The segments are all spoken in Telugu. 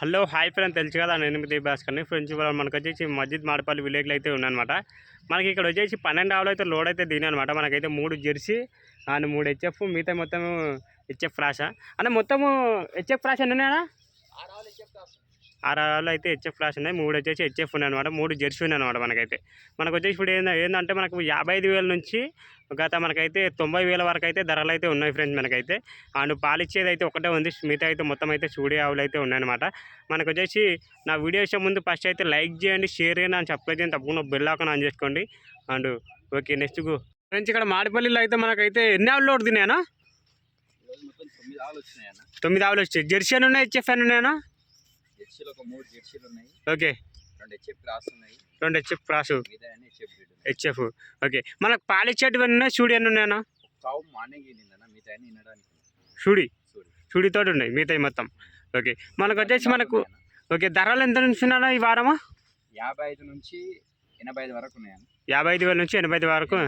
హలో హాయ్ ఫ్రెండ్ తెలుసు కదా నేను ఎనిమిది భాస్కర్ని ఫ్రెండ్స్ ఇవాళ మనకు వచ్చేసి మస్జిద్ మాడపల్లి విలేజ్లో అయితే ఉన్నాయన్నమాట మనకి ఇక్కడ వచ్చేసి పన్నెండు ఆవులు అయితే లోడ్ అయితే దిగినాయన్నమాట మనకైతే మూడు జెర్సీ అండ్ మూడు హెచ్ఎఫ్ మిగతా మొత్తం హెచ్ఎఫ్ ఫ్రాషా. అంటే మొత్తము హెచ్ఎఫ్ ఫ్రాష్ ఎన్ని ఉన్నాయా ఆరు ఆవులు అయితే హెచ్ఎఫ్ ఫ్లాష్ ఉన్నాయి. మూడు వచ్చేసి హెచ్ఎఫ్ ఉన్నాయి అనమాట మూడు జెర్సీ ఉన్నాయి అనమాట మనకైతే. మనకు వచ్చేసి ఇప్పుడు ఏంద ఏంటంటే మనకు యాభై ఐదు వేల నుంచి గత మనకైతే తొంభై వేల వరకు అయితే ధరలు అయితే ఉన్నాయి ఫ్రెండ్స్ మనకైతే. అండ్ పాలిచ్చేది అయితే ఒకటే ఉంది. మిగతా అయితే మొత్తం అయితే చూడే ఆవులు అయితే ఉన్నాయన్నమాట. మనకు వచ్చేసి నా వీడియో వచ్చే ముందు ఫస్ట్ అయితే లైక్ చేయండి షేర్ చేయండి అని సబ్స్క్రైబ్ చేయండి. తప్పకుండా బెల్ ఆకన్ ఆన్ చేసుకోండి. అండ్ ఓకే నెక్స్ట్ ఫ్రెండ్స్ ఇక్కడ మాడిపల్లిలో అయితే మనకైతే ఎన్ని ఆవులు లోడ్ తిన్నాయనా తొమ్మిది ఆవులు తొమ్మిది ఆవులు వచ్చాయి. జెర్సీ అని ఉన్నాయి హెచ్ఎఫ్ అని ఉన్నాయనా జెర్సీలు ఒక మూడు జెర్సీలు ఉన్నాయి. ఓకే. రెండు హెచ్ఎఫ్ క్రాస్ ఉన్నాయి. రెండు హెచ్ఎఫ్ క్రాసు. మిగతా హెచ్ఎఫ్ ఓకే. మనకు పాలిచ్చేటివి ఉన్నాయి చూడి ఎన్ని ఉన్నాయన్నా? కావు మార్నింగ్ వెళ్ళిందన్న మిగతా వినడానికి చూడి చూడు చూడితో ఉన్నాయి మిగతాయి మొత్తం. ఓకే. మనకు వచ్చేసి మనకు ఓకే ధరలు ఎంత నుంచి ఉన్నాయన్నా ఈ వారమా? యాభై ఐదు నుంచి ఎనభై ఐదు వరకు ఉన్నాయన్న. యాభై ఐదు వేల నుంచి ఎనభై ఐదు వరకు?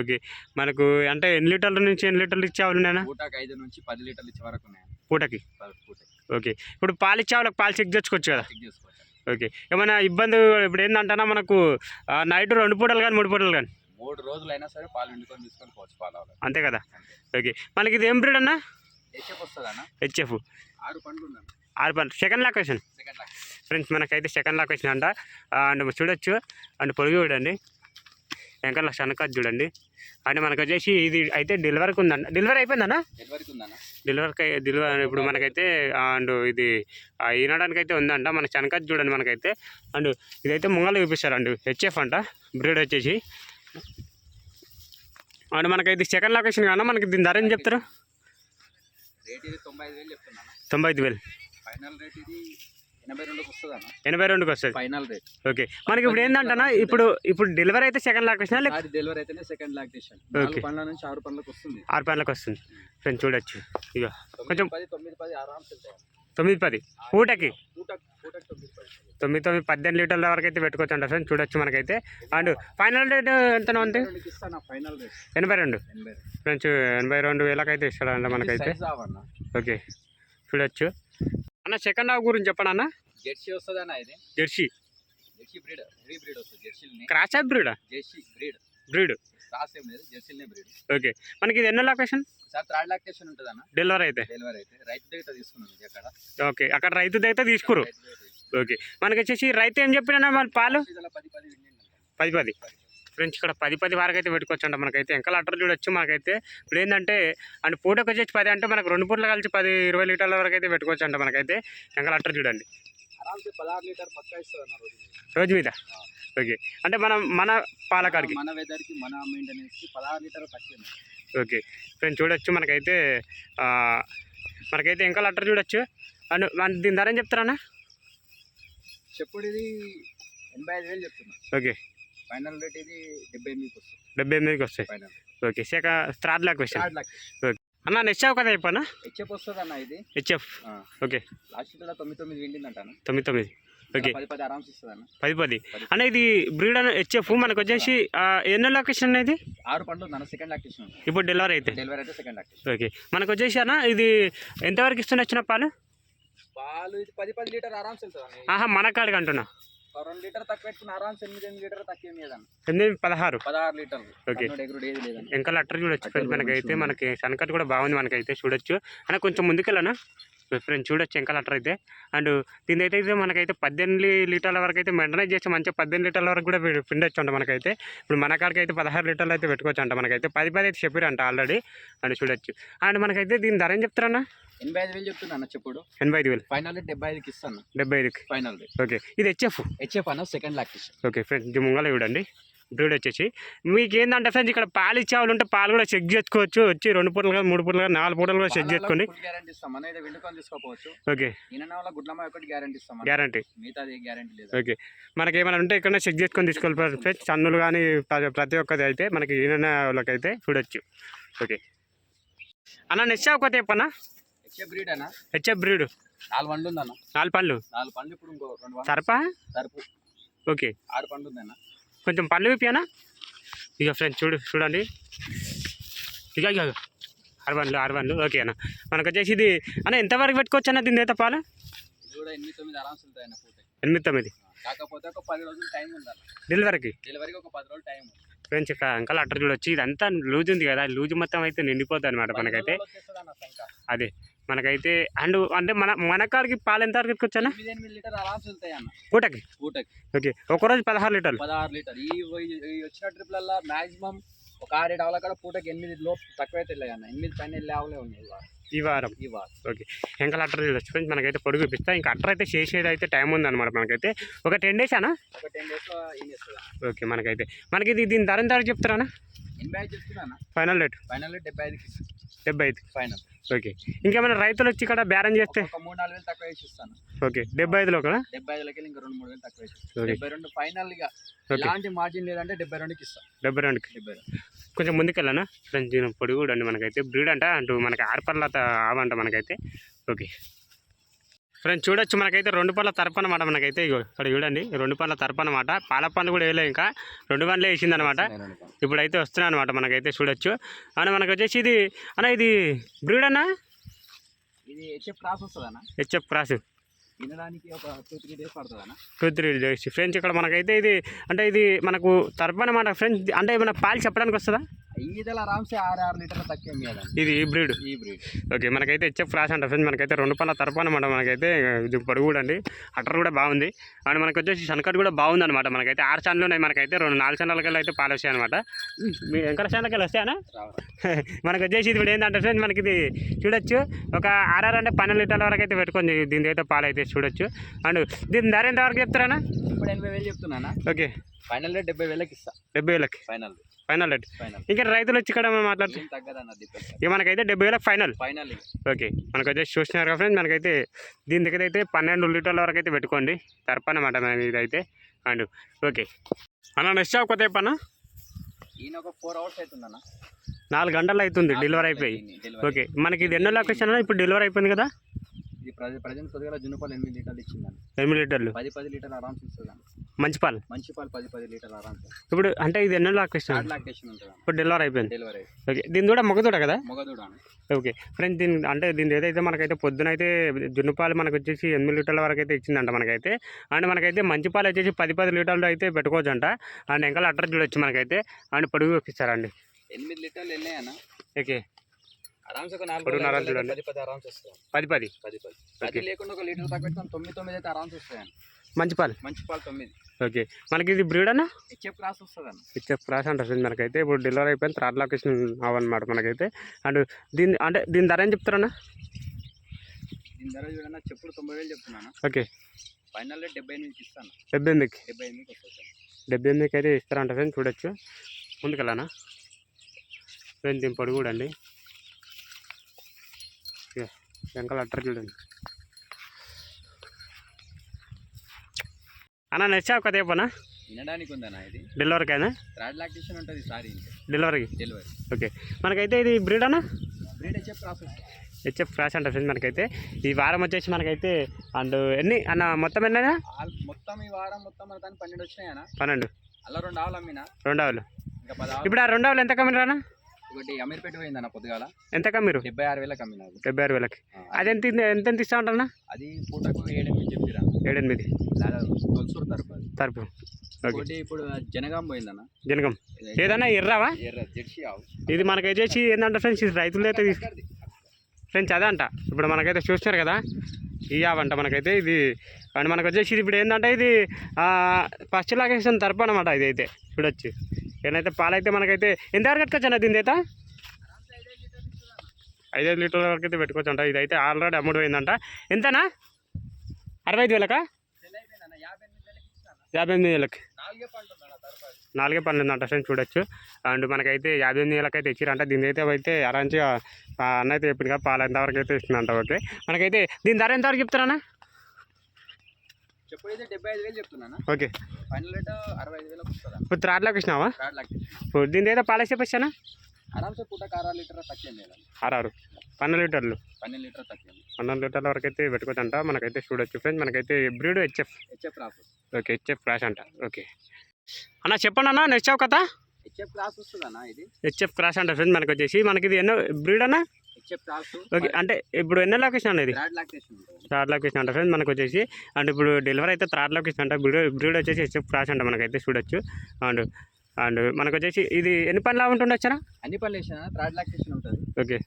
ఓకే. మనకు అంటే ఎన్ని లీటర్ల నుంచి ఎన్ని లీటర్లు ఇచ్చావులు ఉన్నాయన్నా? పూటకు ఐదు నుంచి పది లీటర్లు ఇచ్చే వరకు ఉన్నాయన్న. పూటకి? పూటకి. ఓకే. ఇప్పుడు పాలు ఇచ్చావులకు పాలు చెక్ చేసుకోవచ్చు కదా? ఓకే. ఏమైనా ఇబ్బంది ఇప్పుడు ఏంటంటే మనకు? నైట్ రెండు పూటలు కానీ మూడు పూటలు కానీ? మూడు రోజులైనా సరే పాలు తీసుకొని పోవచ్చు పాలు అంతే కదా? ఓకే. మనకి ఇది ఏం బ్రీడ్ అన్నా? హెచ్ఎఫ్ వస్తుందన్న హెచ్ఎఫ్. ఆరు పండ్లు ఆరు సెకండ్ లొకేషన్? ఫ్రెండ్స్ మనకైతే సెకండ్ లొకేషన్ అంట. అండ్ చూడొచ్చు. అండ్ పొడుగు చూడండి. వెంకట శనక చూడండి. అండ్ మనకు వచ్చేసి ఇది అయితే డెలివరీకి ఉందండి డెలివరీ అయిపోయిందన్నా? డెలివరీకి ఉందన్న డెలివరీ ఇప్పుడు మనకైతే అండ్ ఇది ఈనడానికి అయితే ఉందంట. మన శనకత్ చూడండి మనకైతే. అండ్ ఇదైతే ముంగలు చూపిస్తారండి. హెచ్ఎఫ్ అంట. బ్రీడ్ వచ్చేసి. అండ్ మనకైతే సెకండ్ లొకేషన్ కన్నా మనకి దీని ధర ఏం చెప్తారు? తొంభై ఐదు వేలు ఎనభై రెండుకి వస్తుంది. Final rate. ఓకే. మనకి ఇప్పుడు ఏంటంటనా ఇప్పుడు ఇప్పుడు డెలివరీ అయితే సెకండ్ లేక డెలివరీ అయితేనే సెకండ్ లాక్టేషన్ నాలుగు పండ్ల నుంచి ఆరు పండ్లకు వస్తుంది. ఆరు పనులకు వస్తుంది. ఫ్రెండ్స్ చూడొచ్చు. ఇక కొంచెం తొమ్మిది పది ఆరామ్స్ వెళ్తాయి. తొమ్మిది పది. పూటకి? పూట పూటకి తొమ్మిది తొమ్మిది పద్దెనిమిది లీటర్ల వరకు అయితే పెట్టుకోవచ్చు అంట ఫ్రెండ్స్ చూడొచ్చు మనకైతే. అండ్ ఫైనల్ రేట్ ఎంత ఉంది? ఎనభై రెండు. ఫ్రెండ్స్ ఎనభై రెండు వేలకైతే ఇస్తాడంట మనకైతే. ఓకే. చూడొచ్చు. అన్న సెకండ్ హాఫ్ గురించి చెప్పండి అన్న? జెర్సీ వస్తుంది అన్న ఇది? Jersey. Jersey breed heavy breed వస్తుంది జెర్సీలని. క్రాస్ ఆఫ్ బ్రీడా జెర్సీ బ్రీడ్. బ్రీడ్ క్రాస్ ఏం లేదు జెర్సీలనే బ్రీడ్. ఓకే. మనకి ఇది ఎన్నో లొకేషన్ సార్ థర్డ్ లాక్టేషన్ ఉంటుంది అన్న? డెలివరీ అయితే. డెలివరీ అయితే. రైతు దగ్గర తీసుకున్నాను అక్కడ. ఓకే. అక్కడ రైతు దగ్గర తీసుకురు. ఓకే. మనకి వచ్చేసి రైతు ఏం చెప్పినా మన పాలు? పది పది పది. ఫ్రెండ్స్ ఇక్కడ పది పది వరకు అయితే పెట్టుకోవచ్చు అంట మనకైతే. ఇంకా అటర్ చూడొచ్చు మనకైతే. ఇప్పుడు ఏంటంటే అండ్ పూటకు వచ్చేసి పది అంటే మనకు రెండు పూటలు కలిసి పది ఇరవై లీటర్ల వరకు అయితే పెట్టుకోవచ్చు అంట మనకైతే ఇంకా చూడండి. లీటర్ అన్న రోజు మీద. ఓకే. అంటే మనం మన పాలకాడికి. మన వెదర్కి మన మెయింటెనెన్స్కి పదహారు లీటర్ తక్కువ ఓకే. ఫ్రెండ్స్ చూడొచ్చు మనకైతే మనకైతే ఇంకా లెటర్ చూడొచ్చు. అండ్ దీని ధర ఏం చెప్తారన్నా? చెప్పుడు ఇది ఎనభై ఐదు వేలు చెప్తున్నా. ఓకే. ఫైనల్ రేట్ ఇది డెబ్బై ఎనిమిదికి వస్తుంది. డెబ్బై ఎనిమిదికి వస్తాయి. ఫైనల్ ఓకే సేక థర్డ్ లాక్ క్వశ్చన్ థర్డ్ లాక్ అన్న నెక్స్ట్ కదా అయిపోయినా హెచ్ఎఫ్ వస్తుంది అన్న ఇది. హెచ్ఎఫ్. ఓకే. లాస్ట్ ఇట్లా తొమ్మిది తొమ్మిది విండిందంటాను? తొమ్మిది తొమ్మిది. ఓకే. పది పది ఆరామ్స్ ఇస్తుంది అన్న. పది పది. అన్న ఇది బ్రీడ్ అనే హెచ్ఎఫ్ మనకు వచ్చేసి ఎన్నో లొకేషన్ అనేది ఆరు పండ్లు అన్న సెకండ్ లాక్టేషన్ ఇప్పుడు డెలివరీ అయితే. డెలివరీ అయితే సెకండ్ లాక్టేషన్ ఓకే. మనకు వచ్చేసి అన్న ఇది ఎంతవరకు ఇస్తున్నా వచ్చిన పాలు? పాలు ఇది పది పది లీటర్ ఆరామ్స్ వెళ్తుంది అన్న ఆహా మన కాడికి అంటున్నా. రెండు లీటర్ తక్కువ పెట్టుకుని ఆరామ్స్ ఎనిమిది ఎనిమిది లీటర్ తక్కువ ఏం లేదన్న. ఎనిమిది పదహారు? పదహారు లీటర్లు. ఓకే. కన్నుడు ఎగురుడు ఏది లేదన్న. ఇంకా లెటర్ చూడొచ్చు మనకైతే. మనకి సన్కట్ కూడా బాగుంది మనకైతే చూడొచ్చు. అన్న కొంచెం ముందుకెళ్ళనా? ఫ్రెండ్స్ చూడొచ్చు ఇంకా లెటర్ అయితే. అండ్ దీని అయితే అయితే మనకైతే పద్దెనిమిది లీటర్ల వరకు అయితే మెయింటైన్ చేస్తే మంచిగా పద్దెనిమిది లీటర్ల వరకు కూడా పిండొచ్చు అంట మనకైతే. ఇప్పుడు మన కాడికి అయితే పదహారు లీటర్లు అయితే పెట్టుకోవచ్చు అంట మనకైతే. పది పది అయితే చెప్పారంట ఆల్రెడీ. అండ్ చూడొచ్చు. అండ్ మనకైతే దీని ధర ఏం చెప్తారన్న? ఎనభై ఐదు వేలు చెప్తున్నా చెప్పుడు. ఎనభై ఐదు వేలు. ఫైనల్ డెబ్బై ఐదుకి ఇస్తాను. డెబ్బై ఐదుకి? ఫైనల్. ఓకే. ఇది హెచ్ఎఫ్ హెచ్ఎఫ్ అన్న సెకండ్ లాక్టేషన్ ఓకే ఫ్రెండ్స్ ముంగల చూడండి. బ్రీడ్ వచ్చేసి. మీకు ఏంటంటే ఫ్రెండ్స్ ఇక్కడ పాలు ఇచ్చే వాళ్ళు ఉంటే పాలు కూడా చెక్ చేసుకోవచ్చు. వచ్చి రెండు పూటలుగా మూడు పూటలుగా నాలుగు పూటలు కూడా చెక్ చేసుకోండి. ఓకే. Guarantee okay. మనకి ఏమైనా ఉంటే ఇక్కడ చెక్ చేసుకొని తీసుకోవాలి. ఫ్రెండ్స్ చన్నులు కానీ ప్ర- ప్రతి ఒక్కది అయితే మనకి ఈయన వాళ్ళకైతే చూడొచ్చు ఓకే. అన్న నెక్స్ట్ ఒక చెప్పన్నా హెచ్ఎఫ్ బ్రీడ్ అన్న? HF breed. నాలుగు పండ్లు ఉందన్న. నాలుగు పండ్లు? ఇప్పుడు ఇంకో రెండు పండ్లు. సరపా? సరుపు. ఓకే. ఆరు పండ్లు ఉందన్న. కొంచెం పళ్ళు విప్పానా ఇక ఫ్రెండ్స్ చూడు చూడండి. ఇక ఇక ఆరు బండ్లు ఆరు బండ్లు ఓకే అన్న. మనకు వచ్చేసి ఇది అన్న ఎంతవరకు పెట్టుకోవచ్చు అన్న దీని అయితే పాలు? ఎనిమిది తొమ్మిది ఆరామ్స్ ఉంటాయి అన్న పూట ఎనిమిది తొమ్మిది. కాకపోతే ఒక పది రోజులు టైం ఉండాలి డెలివరీకి? డెలివరీకి ఒక పది రోజులు టైం ఉంది. ఫ్రెండ్స్ ఇక్కడ అంకల్ అట్టర్ చూడొచ్చు ఇదంతా లూజ్ ఉంది కదా లూజ్ మొత్తం అయితే నిండిపోతుంది అనమాట మనకైతే. అదే. మనకైతే అండ్ అంటే మన మన కాడికి పాలు ఎంత వరకు అన్న పూటకి పూటకి ఓకే ఒకరోజు పదహారు లీటర్లు. పదహారు లీటర్. ఈ వచ్చిన ట్రిప్లల్లో మాక్సిమం ఒక ఆరు ఆవుల కాడ పూటకి ఎనిమిది లోపు తక్కువైతే వెళ్ళాయి అన్న. ఎనిమిది పైన వెళ్ళే ఆవులే ఉన్నాయి ఈ వారం. ఈ వారం. ఎంకల్ అట్టర్ చూడొచ్చు. ఫ్రెండ్స్ మనకైతే పొడుగు ఇప్పిస్తా ఇంకా అట్టర్ అయితే చేసేది అయితే టైం ఉందన్నమాట మనకైతే. ఒక టెన్ డేస్ అనా ఒక టెన్ డేస్ ఓకే మనకైతే. మనకి ఇది దీని ధర ఎంత చెప్తారా ఎనభై ఐదు చెప్తున్నా ఫైనల్ రేట్ ఫైనల్ డెబ్బై ఐదుకి డెబ్బై ఐదు ఫైనల్. ఓకే. ఇంకేమైనా రైతులు వచ్చి ఇక్కడ బేరం చేస్తే? ఒక మూడు నాలుగు వేలు తక్కువ వేసి ఇస్తాను. ఓకే. డెబ్బై ఐదులో కదా? డెబ్బై ఐదులకి ఇంకా రెండు మూడు వేలు తక్కువ వేసి డెబ్బై రెండు ఫైనల్గా ఓకే. ఎలాంటి మార్జిన్ లేదంటే డెబ్బై రెండుకి ఇస్తాను డెబ్బై రెండుకి? డెబ్బై రెండు. కొంచెం ముందుకెళ్ళానా? ఫ్రెండ్స్ పొడి కూడా అండి మనకైతే. బ్రీడ్ అంట అంటూ మనకి ఆరుపల్ల ఆవంట మనకైతే. ఓకే. ఫ్రెండ్స్ చూడొచ్చు మనకైతే రెండు పళ్ళ తరపు అనమాట మనకైతే. ఇక్కడ చూడండి రెండు పళ్ళ తరపు అనమాట పాల పళ్ళు కూడా వేయలే ఇంకా. రెండు పనులే వేసింది అనమాట ఇప్పుడైతే వస్తున్నాయి అనమాట మనకైతే చూడొచ్చు. అని మనకు వచ్చేసి ఇది అన్న ఇది బ్రీడ్ అన్న? ఇది హెచ్ఎఫ్ క్రాస్ వస్తుంది అన్న హెచ్ఎఫ్ క్రాస్ వినడానికి ఒక టూ త్రీ డేస్ పడుతుంది అన్న టూ త్రీ డేస్ ఫ్రెండ్స్ ఇక్కడ మనకైతే ఇది అంటే ఇది మనకు తరపు అనమాట ఫ్రెండ్స్ అంటే ఏమైనా పాలు చెప్పడానికి వస్తుందా? ఈదల ఆరామ్సే ఆరు ఆరు లీటర్ల తక్కువ ఇది ఈ బ్రీడ్. ఈ బ్రీడ్. ఓకే మనకైతే హెచ్ఎఫ్ క్రాస్ అంట ఫ్రెండ్స్ మనకైతే రెండు పళ్ళ తరపు అనమాట మనకైతే ఇది పొడుగు కూడా అండి. అటర్ కూడా బాగుంది. అండ్ మనకు వచ్చేసి సన్కట్ కూడా బాగుంది అనమాట మనకైతే ఆరు ఛానల్ ఉన్నాయి మనకైతే రెండు నాలుగు ఛానల్కి అయితే పాలు వస్తాయి అనమాట మీ వెంకట ఛానల్కి వస్తాయనా మనకు వచ్చేసి ఇది ఏంటంటే ఫ్రెండ్స్ మనకి ఇది చూడొచ్చు. ఒక ఆర్ఆర్ అంటే పన్నెండు లీటర్ల వరకు అయితే పెట్టుకుంది దీని అయితే పాలు అయితే చూడొచ్చు. అండ్ దీని ధర ఎంత వరకు చెప్తారా ఇప్పుడు ఎనభై వేలు చెప్తున్నానా ఓకే. ఫైనల్ రేట్ డెబ్బై వేలకి ఇస్తా. డెబ్బై వేలకి? Final final rate. ఫైనల్. ఇంకా రైతులు వచ్చి ఇక్కడ మాట్లాడుతూ? ఏం తగ్గదన్న దీపక్ ఇక మనకైతే డెబ్బై వేలకు ఫైనల్. Final okay. మనకు వచ్చేసి చూస్తున్నారు కదా ఫ్రెండ్స్ మనకైతే దీని దగ్గర అయితే పన్నెండు లీటర్ల వరకు అయితే పెట్టుకోండి. తరపనమాట మన ఇదైతే అండ్ ఓకే. అన్న నెక్స్ట్ షాప్ కొత్త ఈయన ఒక ఫోర్ అవర్స్ అవుతుందన్న నాలుగు గంటలు అవుతుంది డెలివరీ అయిపోయి. ఓకే. మనకి ఇది ఎన్నో లొకేషన్ అన్న ఇప్పుడు డెలివరీ అయిపోయింది కదా? ఇది ప్రజెంట్ కొద్దిగా జున్నుపాలు ఎనిమిది లీటర్లు ఇచ్చిందని ఎనిమిది లీటర్లు? పది పది లీటర్లు ఆరామ్స్ ఇస్తుందని మంచి పాలు మంచి పాలు పది పది లీటర్లు ఆరామ్స్. ఇప్పుడు అంటే ఇది ఎన్నో థర్డ్ లాక్టేషన్ ఉంటుంది ఇప్పుడు డెలివరీ అయిపోయింది. Delivery okay. దీని కూడా మొగదూడ కదా? మొగదూడ ఓకే. ఫ్రెండ్స్ దీని అంటే దీని ఏదైతే మనకైతే పొద్దున అయితే జున్నుపాలు మనకు వచ్చేసి ఎనిమిది లీటర్ల వరకు అయితే ఇచ్చిందంట మనకైతే. అండ్ మనకైతే మంచి పాలు వచ్చేసి పది పది లీటర్లు అయితే పెట్టుకోవచ్చు అంట అండ్ ఇంకా అడ్రస్ చూడొచ్చు మనకైతే. అండ్ పొడుగు ఇప్పిస్తారండి ఎనిమిది లీటర్లు వెళ్ళాయన్న ఓకే. నాలుగు చూడండి. పది పది లేకుండా ఒక లీటర్ తక్కువ పెడతాం తొమ్మిది తొమ్మిది అయితే ఆరామ్స్ మంచి పాలు? మంచి పాలు తొమ్మిది. ఓకే. మనకి ఇది బ్రీడ్ అన్న? హెచ్ఎఫ్ క్రాస్ వస్తుంది అన్న ఫ్రెండ్స్ మనకైతే ఇప్పుడు డెలివరీ అయిపోయింది. థర్డ్ లొకేషన్ అవన్నమాట మనకైతే. అండ్ దీని అంటే దీని ధర ఏం చెప్తారన్నా? దీని ధర చూడన్నా చెప్పుడు తొంభై వేలు చెప్తున్నాను. ఓకే. డెబ్బై ఎనిమిదికి ఇస్తాను. డెబ్బై ఎనిమిదికి? డెబ్బై ఎనిమిదికి వస్తుంది డెబ్బై ఎనిమిదికి అయితే ఇస్తారంట ఫ్రెండ్స్ చూడొచ్చు. ముందుకెళ్ళానా? ఫ్రెండ్స్ దీని పొడి కూడా అండి వెంకల అట్టర్ చూడండి. అన్న నచ్చావు కదా చెప్పనా వినడానికి ఉందన్న ఇది? డెలివరీకి అయినా థర్డ్ లాక్టేషన్ ఉంటుంది సారీ డెలివరీకి? డెలివరీ. ఓకే. మనకైతే ఇది బ్రీడ్ అన్న? Breed HF cross HF cross అంట ఫ్రెండ్స్ మనకైతే. ఈ వారం వచ్చేసి మనకైతే అండ్ ఎన్ని? అన్న మొత్తం ఎన్నైనా? ఆల్- మొత్తం ఈ వారం మొత్తం మన దాని పన్నెండు వచ్చినాయన పన్నెండు. అలా రెండు ఆవులు అమ్మిన. రెండు ఆవులు. ఇప్పుడు ఆ రెండు ఆవులు ఎంత కమ్మిరు అన్న? ఒకటి అమీర్పేట పోయిందన్న పొద్దుగాల. ఎంత కమ్మిరు డెబ్బై ఆరు వేలకు అమ్మిన. డెబ్బై ఆరు వేలకి అది. ఎంత ఎంత ఎంత ఇస్తా ఉంటారన్న? అది పూటకు ఏడెనిమిది చెప్పిరా. ఏడెనిమిది. తొలసూరు తరపు తరపు. ఒకటి ఇప్పుడు జనగాం పోయిందన్న. జనగం. ఏదన్నా ఎర్రావా? ఎర్ర జెర్సీ ఆవు ఇది మనకైతే ఏంటంటే ఫ్రెండ్స్ ఇది రైతులు అయితే? ఫ్రెండ్స్ అదే అంట ఇప్పుడు మనకైతే చూస్తున్నారు కదా ఈ యావంట మనకైతే ఇది. అండ్ మనకు వచ్చేసి ఇది ఇప్పుడు ఏంటంటే ఇది ఫస్ట్ లాగేషన్ తరపు అనమాట ఇది అయితే చూడొచ్చు. ఏదైతే పాలైతే మనకైతే ఎంత వరకు కట్టుకోవచ్చు దీని అయితే ఐదైదు లీటర్ల వరకు అయితే పెట్టుకోవచ్చు అంట ఇదైతే ఆల్రెడీ అమ్ముడు పోయిందంట. ఎంతనా? అరవై ఐదు వేలకా? యాభై ఎనిమిది వేలకి. నాలుగే పన్నెండు అంట ఫ్రెండ్స్ చూడొచ్చు. అండ్ మనకైతే యాభై ఎనిమిది వేలకైతే ఇచ్చిరంట. దీని అయితే అయితే అరాంచిగా అన్న అయితే చెప్పింది పాలు ఎంతవరకు అయితే ఇస్తుందంట ఓకే. మనకైతే దీని ధర ఎంతవరకు చెప్తున్నానా? ఓకే. ఫైనల్ రేట్ అరవై ఐదు వేలకు వస్తుందా? ఇప్పుడు త్రాడ్లోకి ఇచ్చినావా? థర్డ్ లాక్టేషన్ ఇప్పుడు దీని అయితే పాలు ఆరామ్సే పూటకు ఆరు లీటర్ తక్కువ పన్నెండు లీటర్లు. పన్నెండు లీటర్ తక్కువ పన్నెండు లీటర్ల వరకు అయితే పెట్టుకోవచ్చంట మనకైతే చూడొచ్చు ఫ్రెండ్స్. మనకైతే breed HF. Okay HF cross అంట. ఓకే. అన్న చెప్పండి అన్న నెక్స్ట్ కదా హెచ్ఎఫ్ క్రాస్ వస్తుందన్న ఇది? హెచ్ఎఫ్ క్రాష్ అంట ఫ్రెండ్స్ మనకి వచ్చేసి మనకి ఇది ఎన్నో బ్రీడ్ అన్న? ఓకే అంటే ఇప్పుడు ఎన్నో లొకేషన్ అనేది? థర్డ్ లొకేషన్ అంట ఫ్రెండ్స్ మనకు వచ్చేసి అండ్ ఇప్పుడు డెలివరీ అయితే థర్డ్ లొకేషన్ అంట బ్రీడ్ బ్రీడ్ వచ్చేసి హెచ్ఎఫ్ క్రాష్ అంట మనకైతే చూడొచ్చు. అండ్ అండ్ మనకు వచ్చేసి ఇది ఎన్ని పనులు ఉంటుండొచ్చరా అన్ని పనులు వేసిన? థర్డ్ లాక్టేషన్ ఉంటుంది. ఓకే.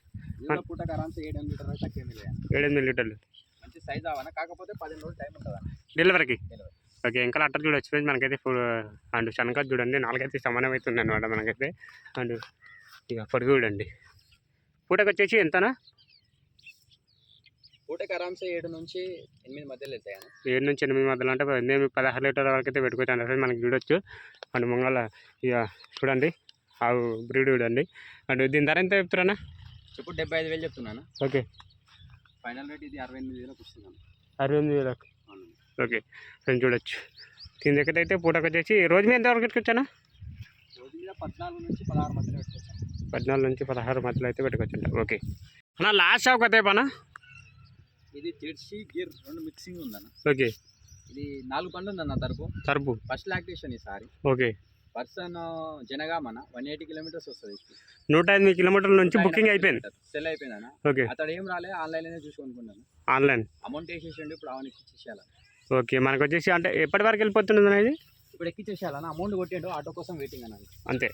ఏడు ఎనిమిది లీటర్లు మంచి సైజ్ అవన్న కాకపోతే పదిహేను రోజులు టైం ఉంటుంది అన్న డెలివరీకి డెలివరీ ఓకే ఇంకా అట్టర్ చూడొచ్చు ఫ్రెండ్స్ మనకైతే ఫుల్ అండ్ శనగ చూడండి నాలుగైతే సమానం అవుతుంది అనమాట మనకైతే. అండ్ ఇక పొడుగు చూడండి. పూటకి వచ్చేసి ఎంతనా? పూటకి ఆరామ్సే ఏడు నుంచి ఎనిమిది మధ్యలో వెళ్తాయి ఏడు నుంచి ఎనిమిది మధ్యలో అంటే ఎనిమిది పదహారు లీటర్ వరకు అయితే పెట్టుకోవచ్చు అంటే మనకి చూడొచ్చు. అండ్ ముంగల ఇక చూడండి. ఆవు బ్రీడ్ చూడండి. అండ్ దీని ధర ఎంత చెప్తారన్నా చెప్పు డెబ్బై ఐదు వేలు చెప్తున్నాను. ఓకే. ఫైనల్ రేట్ ఇది అరవై ఎనిమిది వేలకు వస్తుంది అన్న. అరవై ఎనిమిది వేలకు. ఓకే. ఫ్రెండ్స్ చూడొచ్చు. దీని దగ్గర అయితే పూటకి వచ్చేసి రోజు మీద ఎంత వరకు పెట్టుకోవచ్చానా రోజు మీద పద్నాలుగు నుంచి పదహారు మధ్యలో పెట్టుకోవచ్చు. పద్నాలుగు నుంచి పదహారు మధ్యలో అయితే పెట్టుకోవచ్చు ఓకే. అన్న లాస్ట్ షాప్ అయితే పనా ఇది జెర్సీ గిర్ రెండు మిక్సింగ్ ఉందన్న. ఓకే. ఇది నాలుగు పండ్లు ఉందన్న తరపు. తరపు. ఫస్ట్ లాక్టేషన్ ఈసారి ఓకే. పర్సన్ జనగామన వన్ ఎయిటీ కిలోమీటర్స్ వస్తుంది నూట ఎనిమిది కిలోమీటర్ల నుంచి బుకింగ్ అయిపోయింది. సెల్ అయిపోయిందన్న. ఓకే. అతడు ఏం రాలే ఆన్లైన్లోనే చూసి కొనుక్కున్నాను ఆన్లైన్ అమౌంట్ వేసేసిండు ఇప్పుడు అవన్నీ ఎక్కిచ్చేసేయాలి ఓకే. మనకు వచ్చేసి అంటే ఎప్పటి వరకు వెళ్ళిపోతుంది అనేది ఇప్పుడు ఎక్కిచ్చేసేయాలన్న అమౌంట్ కొట్టిండు ఆటో కోసం వెయిటింగ్ అన్నది అంతే.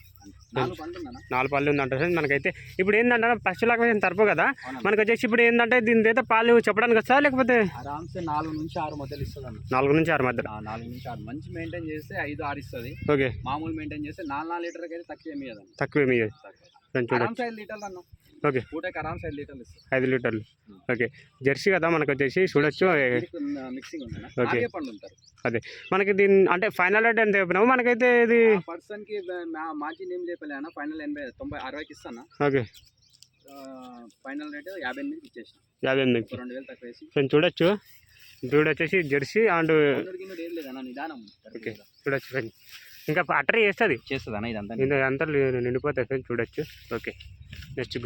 నాలుగు ఉందన్న నాలుగు పళ్ళు ఉందంట ఫ్రెండ్స్ మనకైతే ఇప్పుడు ఏంటంటే ఫస్ట్ లొకేషన్ తరపు కదా. మనకు వచ్చేసి ఇప్పుడు ఏంటంటే దీని అయితే పాలు చెప్పడానికి వస్తా లేకపోతే? ఆరామ్సే నాలుగు నుంచి ఆరు మధ్యలో ఇస్తుంది అన్న. నాలుగు నుంచి ఆరు మధ్యలో. ఆ, నాలుగు నుంచి ఆరు. మంచి మెయింటైన్ చేస్తే ఐదు ఆరు ఇస్తుంది. ఓకే. మామూలు మెయింటైన్ చేస్తే నాలుగు నాలుగు లీటర్కి అయితే తక్కువ ఏమి ఇవ్వదన్న తక్కువ మీ తక్కువ. చూడండి ఆరామ్స్ ఐదు లీటర్లు అన్న. ఓకే. పూటకి ఆరామ్స్ ఐదు లీటర్లు ఐదు లీటర్లు. ఓకే. జెర్సీ కదా మనకు వచ్చేసి చూడొచ్చు. Mixing okay. ఉంటారు. మనకి దీని అంటే ఫైనల్ రేట్ ఎంత చెప్పినాము మనకైతే ఇది పర్సన్కి మార్జిన్ ఏం అన్న ఫైనల్ ఎనభై తొంభై అరవైకి ఇస్తాను? ఓకే. ఫైనల్ రేట్ యాభై ఎనిమిదికి ఇచ్చేసిన. యాభై ఎనిమిది రెండు వేలు తక్కువ వేసి. కొంచెం చూడొచ్చు. బ్రీడ్ వచ్చేసి జెర్సీ అండ్ ఓకే. చూడొచ్చు ఫ్రెండ్. ఇంకా అట్రీ చేస్తుంది. చేస్తుంది అన్న ఇదంతా అంతా నిండిపోతాయి చూడొచ్చు. Okay next